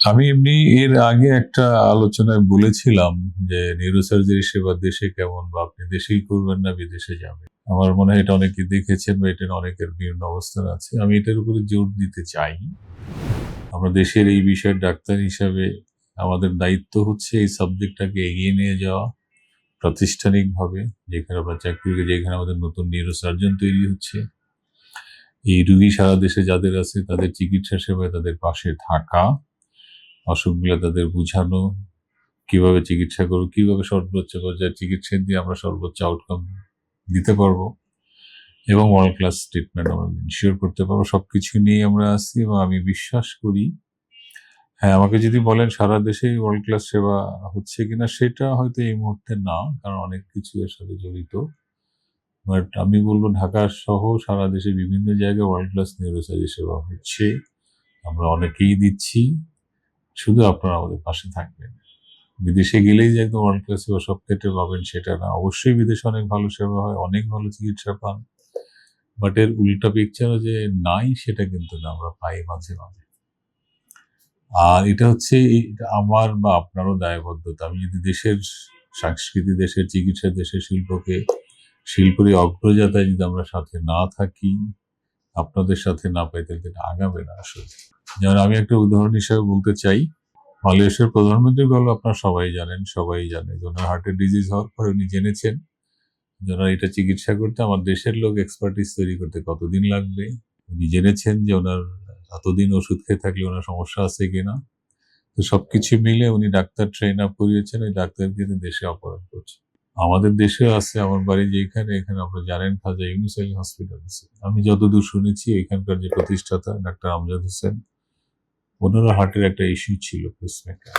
আমি এমনি এর আগে একটা আলোচনায় বলেছিলাম যে নিউরোসার্জারি সেবা দেশে কেমন বা আপনি দেশেই করবেন না বিদেশে যাবেন। আমার মনে হয় এটা অনেকে দেখেছেন বা এটার অনেকের বিভিন্ন অবস্থান আছে। আমি এটার উপরে জোর দিতে চাই। আমরা দেশের এই বিষয়ের ডাক্তার হিসাবে আমাদের দায়িত্ব হচ্ছে এই সাবজেক্টটাকে এগিয়ে নিয়ে যাওয়া প্রাতিষ্ঠানিকভাবে, যেখানে আমরা চাকরি করি, যেখানে আমাদের নতুন নিউরোসার্জন তৈরি হচ্ছে। এই রুগী সারা দেশে যাদের আছে, তাদের চিকিৎসা সেবায় তাদের পাশে থাকা। অসুখগুলো তাদের বুঝানো, কীভাবে চিকিৎসা করব, কীভাবে সর্বোচ্চ পর্যায়ে চিকিৎসা দিয়ে আমরা সর্বোচ্চ আউটকাম দিতে পারব এবং ওয়ার্ল্ড ক্লাস ট্রিটমেন্ট আমরা ইনশিওর করতে পারব। সব কিছু নিয়ে আমরা আছি এবং আমি বিশ্বাস করি হ্যাঁ আমাকে যদি বলেন সারা দেশেই ওয়ার্ল্ড ক্লাস সেবা হচ্ছে কিনা সেটা হয়তো এই মুহূর্তে না, কারণ অনেক কিছু এর সাথে জড়িত। বাট আমি বলব ঢাকা সহ সারা দেশে বিভিন্ন জায়গায় ওয়ার্ল্ড ক্লাস নিউরোসার্জি সেবা হচ্ছে। আমরা অনেকেই দিচ্ছি। শুধু আপনারা আমাদের পাশে থাকবেন। বিদেশে গেলেই যে একদম ওয়ার্ল্ড ক্লাস সেবা সব ক্ষেত্রে পাবেন সেটা না। অবশ্যই বিদেশে অনেক ভালো সেবা হয়, অনেক ভালো চিকিৎসা পান। বাট এর উল্টা পিকচারও যে নাই সেটা কিন্তু না, আমরা পাই মাঝে মাঝে। আর এটা হচ্ছে আমার বা আপনারও দায়বদ্ধতা। আমি যদি দেশের সংস্কৃতি, দেশের চিকিৎসা, দেশের শিল্পকে শিল্পের অগ্রযাত্রায় যদি আমরা সাথে না থাকি, আপনাদের সাথে না পাই, তাহলে আগাবে না আসলে। যেমন আমি একটা উদাহরণ হিসাবে বলতে চাই, মালয়েশিয়ার প্রধানমন্ত্রীর গল্প আপনারা সবাই জানেন, সবাই জানে যে ওনার হার্টের ডিজিজ হওয়ার পরে উনি জেনেছেন যে ওনার এটা চিকিৎসা করতে আমার দেশের লোক এক্সপার্টিস তৈরি করতে কতদিন লাগবে। উনি জেনেছেন যে ওনার এতদিন ওষুধ খেয়ে থাকলে ওনার সমস্যা আছে কিনা। তো সবকিছু মিলে উনি ডাক্তার ট্রেন আপ করিয়েছেন, ওই ডাক্তারকে দেশে অপারেট করছেন। আমাদের দেশে আছে, আমার বাড়ি যেখানে, এখানে আপনারা জানেন খাজা ইউনিসাইল হসপিটাল আছে। আমি যতদূর শুনেছি, এখানকার যে প্রতিষ্ঠাতা ডাক্তার আমজাদ হোসেন ওনারও হার্টের একটা ইস্যু ছিল পেসমেকার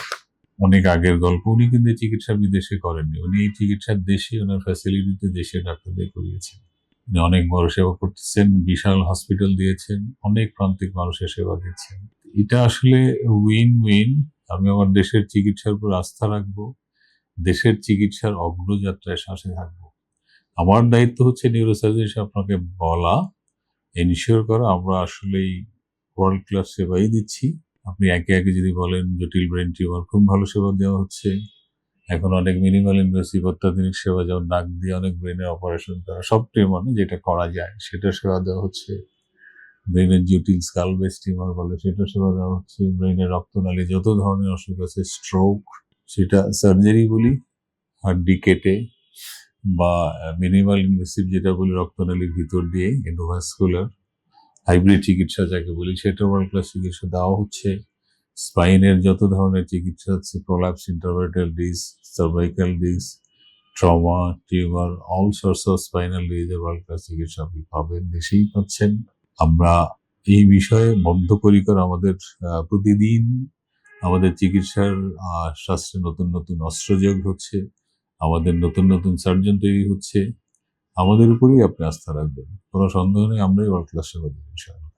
অনেক আগের গল্প, উনি কিন্তু চিকিৎসা বিদেশে করেননি। উনি এই চিকিৎসার দেশে, ওনার ফ্যাসিলিটিতে দেশের ডাক্তারদের করিয়েছেন। উনি অনেক বড় সেবা করতেছেন, বিশাল হসপিটাল দিয়েছেন, অনেক প্রান্তিক মানুষের সেবা দিচ্ছেন এটা আসলে উইন উইন আমি আমার দেশের চিকিৎসার উপর আস্থা রাখব, দেশের চিকিৎসার অগ্রযাত্রায় শ্বাসে থাকব। আমার দায়িত্ব হচ্ছে নিউরোসার্জন আপনাকে বলা এনশিওর করা। আমরা আসলেই ওয়ার্ল্ড ক্লাস সেবাই দিচ্ছি। আপনি একে একে যদি বলেন, জটিল ব্রেন টিউমার খুব ভালো সেবা দেওয়া হচ্ছে। এখন অনেক মিনিমাল ইনভেসিভ অত্যাধুনিক সেবা, যেমন নাক দিয়ে অনেক ব্রেনের অপারেশন করা, সব টিউমার যেটা করা যায় সেটা সেবা দেওয়া হচ্ছে। ব্রেনের জটিল স্কাল বেস টিউমার বলে সেটা সেবা দেওয়া হচ্ছে। ব্রেনের রক্তনালী, যত ধরনের অসুখ আছে স্ট্রোক সেটা সার্জারি বলি হাড্ডি কেটে বা মিনিমাল ইনভেসিভ যেটা বলি, রক্তনালীর ভিতর দিয়ে এন্ডোভাস্কুলার হাইব্রিড চিকিৎসা যাকে বলি সেটা ওয়ার্ল্ড ক্লাস চিকিৎসা দেওয়া হচ্ছে। স্পাইনের যত ধরনের চিকিৎসা হচ্ছে prolapse intervertebral disc cervical disc trauma tumour all sorts of spinal disease world class চিকিৎসা আপনি পাবেন, দেশেই পাচ্ছেন। আমরা এই বিষয়ে বদ্ধপরিকর আমাদের প্রতিদিন আমাদের চিকিৎসার শাস্ত্রে নতুন নতুন অস্ত্র যোগ হচ্ছে, আমাদের নতুন নতুন সার্জন তৈরি হচ্ছে। আমাদের উপরেই আপনি আস্থা রাখবেন। কোনো সন্দেহ নেই আমরাই ওয়ার্ল্ড ক্লাস সেবা